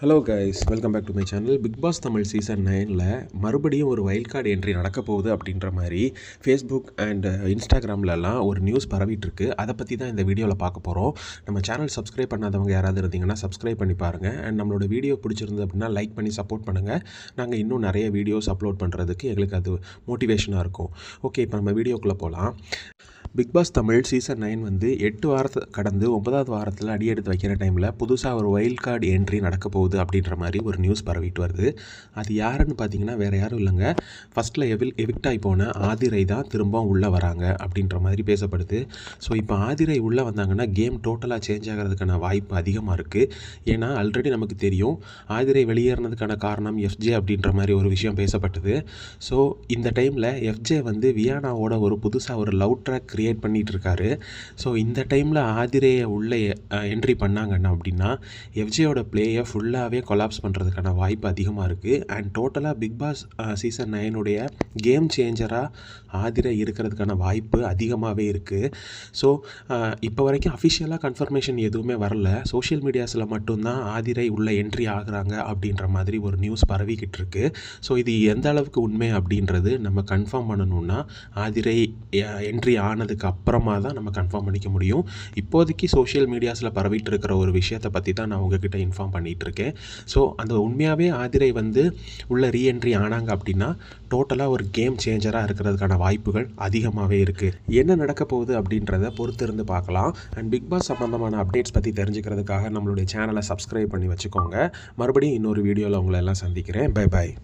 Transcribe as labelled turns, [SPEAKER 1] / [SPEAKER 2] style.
[SPEAKER 1] Hello guys welcome back to my channel Big Boss Tamil season நைனில் மறுபடியும் ஒரு wild card entry நடக்க போகுது அப்படின்ற மாதிரி ஃபேஸ்புக் அண்ட் இன்ஸ்டாகிராம்லலாம் ஒரு நியூஸ் பரவிட்டுருக்கு. அதை பற்றி தான் இந்த வீடியோவில் பார்க்க போகிறோம் நம்ம சேனல் சப்ஸ்கிரைப் பண்ணாதவங்க யாராவது இருந்தீங்கன்னா சப்ஸ்கிரைப் பண்ணி பாருங்கள் அண்ட் நம்மளோட வீடியோ பிடிச்சிருந்து அப்படின்னா லைக் பண்ணி சப்போர்ட் பண்ணுங்கள் நாங்கள் இன்னும் நிறைய வீடியோஸ் அப்லோட் பண்ணுறதுக்கு எங்களுக்கு அது மோட்டிவேஷனாக இருக்கும். ஓகே இப்போ நம்ம வீடியோக்குள்ளே போகலாம் Big Boss Tamil season nine வந்து எட்டு வாரத்தை கடந்து ஒன்பதாவது வாரத்தில் அடி எடுத்து வைக்கிற டைமில் புதுசாக ஒரு வைல்ட் கார்டு என்ட்ரி நடக்க போகுது அப்படின்ற மாதிரி ஒரு நியூஸ் பரவிட்டு வருது. அது யாருன்னு பார்த்தீங்கன்னா வேறு யாரும் இல்லைங்க. ஃபஸ்ட்டில் எவில் எவிக்டாகி போன ஆதிரை தான் திரும்ப உள்ளே வராங்க அப்படின்ற மாதிரி பேசப்படுது. ஸோ இப்போ ஆதிரை உள்ளே வந்தாங்கன்னா கேம் டோட்டலாக சேஞ்ச் ஆகிறதுக்கான வாய்ப்பு அதிகமாக இருக்குது ஏன்னா ஆல்ரெடி நமக்கு தெரியும் ஆதிரை வெளியேறினதுக்கான காரணம் எஃப்ஜே அப்படின்ற மாதிரி ஒரு விஷயம் பேசப்பட்டது. ஸோ இந்த டைமில் எஃப்ஜே வந்து வியானாவோட ஒரு புதுசாக ஒரு லவ் ட்ராக் கிரியேட் பண்ணிகிட்டு பண்ணிகிட்ருக்காரு ஸோ இந்த டைமில் ஆதிரையை உள்ளே என்ட்ரி பண்ணாங்கன்னா அப்படின்னா எஃப்ஜேயோட பிளேயை ஃபுல்லாகவே கொலாப்ஸ் பண்ணுறதுக்கான வாய்ப்பு அதிகமாக இருக்குது அண்ட் டோட்டலாக பிக் பாஸ் சீசன் நைனுடைய கேம் சேஞ்சராக ஆதிரை இருக்கிறதுக்கான வாய்ப்பு அதிகமாகவே இருக்குது ஸோ இப்போ வரைக்கும் அஃபிஷியலாக கன்ஃபர்மேஷன் எதுவுமே வரல. சோஷியல் மீடியாஸில் மட்டும்தான் ஆதிரை உள்ளே என்ட்ரி ஆகுறாங்க அப்படின்ற மாதிரி ஒரு நியூஸ் பரவிக்கிட்டு இருக்கு. ஸோ இது எந்த அளவுக்கு உண்மை அப்படின்றது நம்ம கன்ஃபார்ம் பண்ணணும்னா ஆதிரை என்ட்ரி ஆனதுக்கு அப்புறமா தான் நம்ம கன்ஃபார்ம் பண்ணிக்க முடியும். இப்போதைக்கு சோஷியல் மீடியாஸில் பரவிட்டு இருக்கிற ஒரு விஷயத்தை பற்றி தான் நான் உங்ககிட்ட இன்ஃபார்ம் பண்ணிகிட்டு இருக்கேன் ஸோ அந்த உண்மையாகவே ஆதிரை வந்து உள்ள ரீஎன்ட்ரி ஆனாங்க அப்படின்னா டோட்டலாக ஒரு கேம் சேஞ்சராக இருக்கிறதுக்கான வாய்ப்புகள் அதிகமாகவே இருக்குது என்ன நடக்க போகுது அப்படின்றத பொறுத்திருந்து பார்க்கலாம். அண்ட் பிக் பாஸ் சம்மந்தமான அப்டேட்ஸ் பற்றி தெரிஞ்சுக்கிறதுக்காக நம்மளுடைய சேனலை சப்ஸ்கிரைப் பண்ணி வச்சுக்கோங்க. மறுபடியும் இன்னொரு வீடியோவில் உங்களை எல்லாம் சந்திக்கிறேன். Bye bye